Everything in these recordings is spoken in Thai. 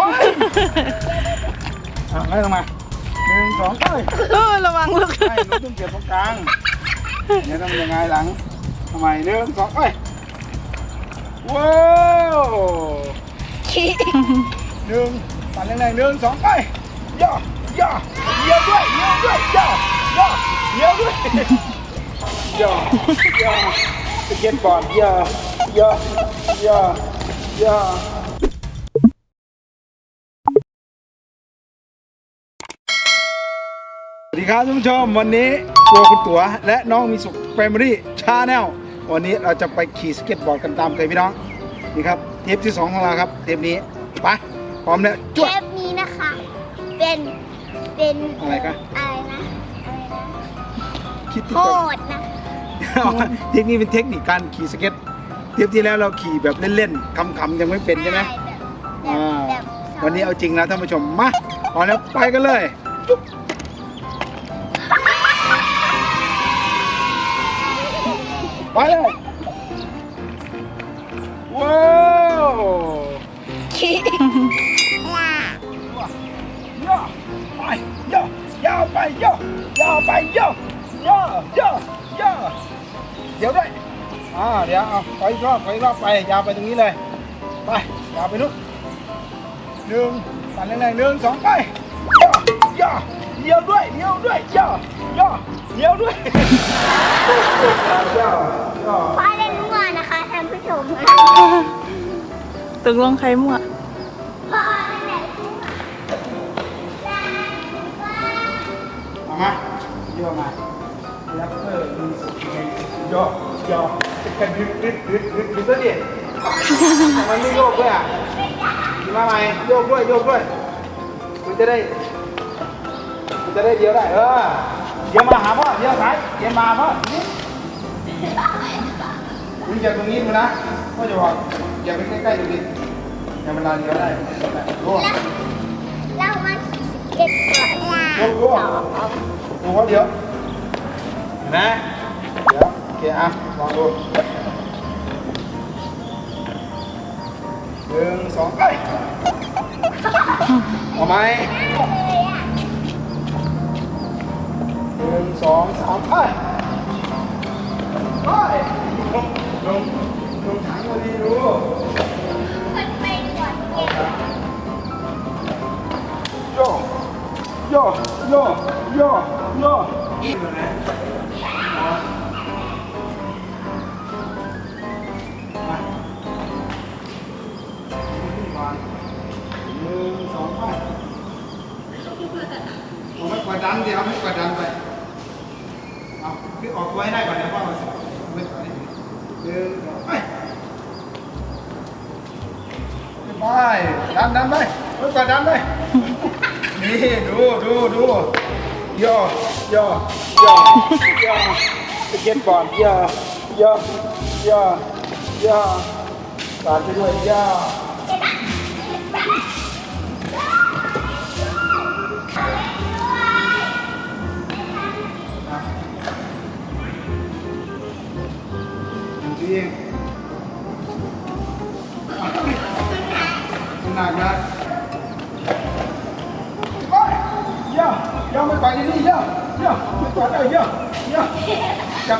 ว้ายอะไล่ลงมาหนึ่งสองไปเออระวังลูกใช่หนูต้องเก็บตรงกลางเนี่ยต้องยังไงหลังทำไมหนึ่งสองไปว้าวหนึ่งปั่นแรงๆหนึ่งสองไปย่อย่อเยี่ยวด้วยเยี่ยวด้วยย่อย่อเยี่ยวด้วยย่อย่อสเก็ตบอร์ดย่อย่อย่อย่อ ดีครับท่านผู้ชม วันนี้ตัวคุณตั๋วและน้องมีสุขแฟมิลี่ชาแนลวันนี้เราจะไปขี่สเก็ตบอร์ดกันตามเคยพี่น้องนี่ครับเทปที่ 2 ของเราครับเทปนี้ไปพร้อมแล้วจวดเทปนี้นะคะ เป็นเป็นอะไรกันอะไรนะอะไรนะคิดที่โหจะดนะเทคนิคเป็นเทคนิคการขี่สเก็ตเทปที่แล้วเราขี่แบบเล่นๆคำๆยังไม่เป็นใช่ไหมแบบแบบอ่าแบบวันนี้เอาจริงนะท่านผู้ชมมาพร้อมแล้วไปกันเลยจุ๊ ไปเลย ว้าวย่อไปย่อย่อไปย่อย่อไปย่อย่อย่อย่อเดี๋ยวด้วยอ่าเดี๋ยวเอาไปรอบไปรอบไปยาวไปตรงนี้เลย ไปยาวไปนู้นหนึ่งปั่นแรงๆหนึ่งสองไปย่อย่อ เลี้ยวด้วยเลี้ยวด้วยย่อย่อเลี้ยวด้วยย่อย่อพ่อเล่นมั่วนะคะท่านผู้ชมตกลงใครมั่วพ่อเล่นแบบมั่วเอามาย่อมาแรปเปอร์มีสุดไงย่อย่อจะกระดึ๊ดดึ๊ดดึ๊ดดึ๊ดดึ๊ดแล้วดิทำไมไม่โยกด้วยอะมีมาใหม่โยกด้วยโยกด้วยมันจะได้มัน จะได้เดียวได้เออเดี๋ยวมาหาพ่อเดี๋ยวซ้ายเดี๋ยวมาพ่อนี่คุณอย่าตรงนี้ดูนะพ่อจะบอกอย่าไปใกล้ๆตรงนี้อย่ามันลาเดียวได้รู้เรามาขี่สเก็ตบอร์ดรู้รู้ดูเขาเดี๋ยวเห็นไหมเดี๋ยวโอเคอะลองดูหนึ่งสองไปเอาไหม สองสามไปไปลงลงลงถังพอดีดูมันไปกดเก็บโยโยโยโยโยหนึ่งสองไปเอาไม่กดดันเดี๋ยวไม่กดดันไป เอาคือออกตัวให้ได้ก่อนเดี๋ยวพ่อมาสอนไม่ก่อนนี่หนึ่งสองไปไปดันดันไปไม่กดดันไปนี่ดูดูดูย่อย่อย่อย่อสเก็ตบอร์ดย่อย่อย่อย่อสาดไปด้วยย่อ ดูสิเองมันหนักนะไปย่อย่อไม่ไปที่นี่ย่อย่อไม่ไปได้ย่อย่อจั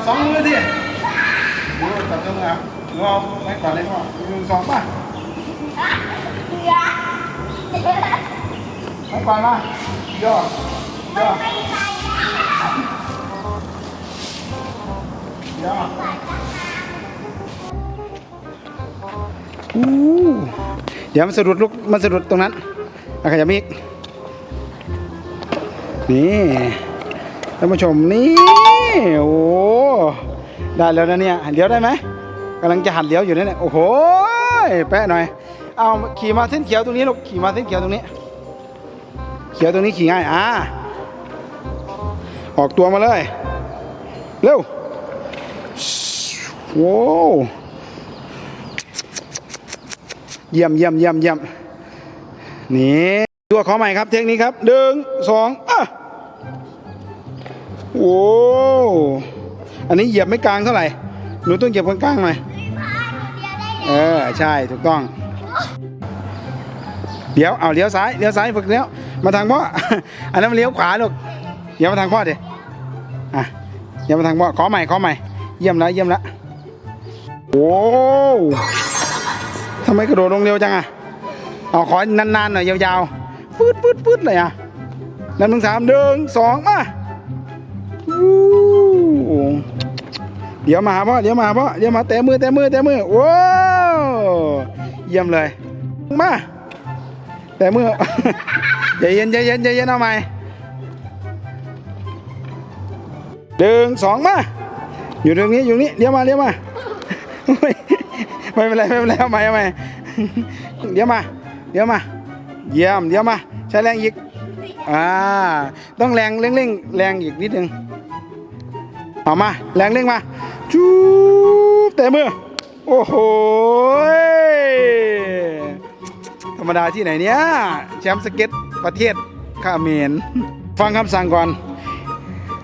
เลยพ่อหนึ่งสองไปเสือไม่กวาดมาย่อย่อไม่ไปย่ออู้เดี๋ยวมันสะดุดลูกมันสะดุดตรงนั้นอะขยับอีกนี่ท่านผู้ชมนี่โอ้ได้แล้วนะเนี่ยเลี้ยวได้ไหมกำลังจะหันเลี้ยวอยู่นั่แหละโอ้โหแปะหน่อยเอาขี่มาเส้นเขียวตรงนี้ลูกขี่มาเส้นเขียวตรงนี้ เขียวตรงนี้ขี่ง่ายอ่าออกตัวมาเลย เร็วโว้ว เยี่ยมเยี่ยมเยี่ยมเยี่ยมนี่ตัวขอใหม่ครับ เทคนิคครับหนึ่งสองอะโอ้อันนี้เหยียบไม่กลางเท่าไหร่หนูต้องเหยียบกลางๆหน่อยพาหนูเดียวได้เออใช่ถูกต้อง เดี๋ยวเอาเลี้ยวซ้ายเลี้ยวซ้ายฝึกเลี้ยวมาทางพ่ออันนั้นมันเลี้ยวขวาลูกเดี๋ยวมาทางพ่อดิอะเดี๋ยวมาทางพ่อขอใหม่ขอใหม่ เยี่ยมแล้วเยี่ยมแล้วโอ้ทำไมกระโดดลงเร็วจังอะเอาขอนานๆหน่อยยาวๆฟืดฟืดฟืดเลยอะนับหนึ่งสามหนึ่งสองมาเดี๋ยวมาพ่อเดี๋ยวมาพ่อเดี๋ยวมาแตะมือแตะมือแตะมือว้าวเยี่ยมเลยมาแต่เมื่อใจเย็นใจเย็นใจเย็นเอาใหม่หนึ่งสองมาอยู่ตรงนี้อยู่นี้เลี้ยวมาเลี้ยวมา ไม่เป็นไรไม่เป็นไรเอาใหม่เอาใหม่เดี๋ยวมา เดี๋ยวมา เยี่ยมเดี๋ยวมา ใช้แรงอีกอ่าต้องแรงเร่งเร่งแรงอีกนิดนึงเอามา แรงเร่งมาจูบแต่มือโอ้โหธรรมดาที่ไหนเนี่ยแชมป์สเก็ตประเทศคาเมรฟังคำสั่งก่อน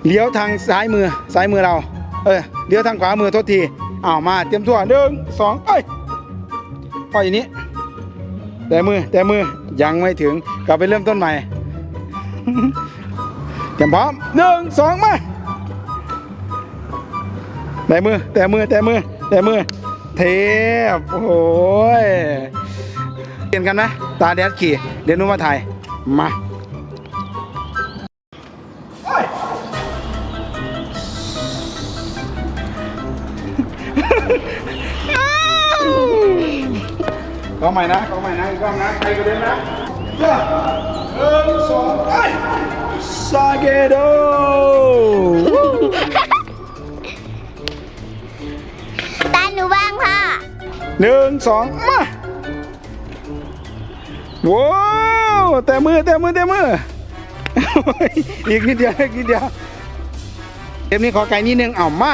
เลี้ยวทางซ้ายมือซ้ายมือเรา เออเลี้ยวทางขวามือโทษที อ้าวมาเตรียมตัวหนึ่งสองไปพออย่างนี้ แต่มือแต่มือยังไม่ถึงกลับไปเริ่มต้นใหม่เตรียมพร้อมหนึ่งสองมาแต่มือแต่มือแต่มือแต่มือเทพโอ้โหยเปลี่ยนกันไหมตาแดดขี่เดี๋ยวนุมาถ่ายมา ก็ใหม่นะก็ใหม่นะอีกรอบนะใครก็เดินนะเจ้าหนึ่งสองไปซาเกโดตาหนูบ้างพ่อหนึ่งสองมาว้าวแต่มือแต่มือแต่มืออีกนิดเดียวอีกนิดเดียวเกมนี้ขอไกลนิดนึงเอามา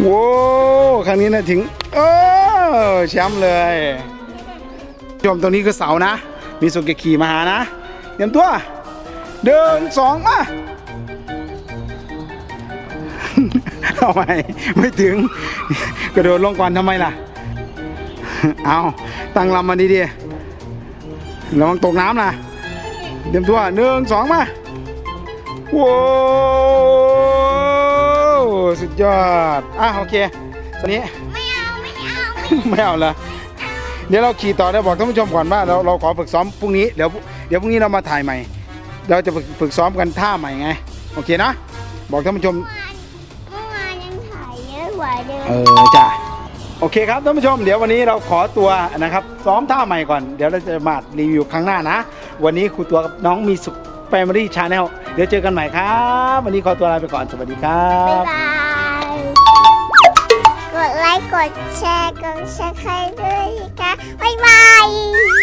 โว้วครั้งนี้นะถึง เออแชมป์เลยชมตรงนี้คือเสานะ มีสุเกะขี่มาหานะเตรียมตัวเดินสองมาเอาไปไม่ถึง กระโดดลงก่อนทำไมล่ะ เอาตั้งลำมาดีๆระวังตกน้ำนะเตรียมตัวหนึ่งสองมาว้าวสุดยอด อะโอเคตอนนี้ ไม่เอาละเดี๋ยวเราขี่ต่อได้บอกท่านผู้ชมก่อนว่าเราเราขอฝึกซ้อมพรุ่งนี้เดี๋ยวเดี๋ยวพรุ่งนี้เรามาถ่ายใหม่ เราจะฝึกฝึกซ้อมกันท่าใหม่ไง โอเคนะ บอกท่านผู้ชม เมื่อวานยังถ่ายเยอะกว่าเดิม เออจ้ะโอเคครับท่านผู้ชมเดี๋ยววันนี้เราขอตัวนะครับซ้อมท่าใหม่ก่อน เดี๋ยวเราจะมารีวิวครั้งหน้านะ วันนี้ครูตัวกับน้องมีสุขแฟมิลี่ชาแนลเดี๋ยวเจอกันใหม่ครับ วันนี้ขอตัวลาไปก่อนสวัสดีครับ๊ายบบายกดไล ค์กดแชร์กดแชร์ใครด้วยนะคะบ๊ายบาย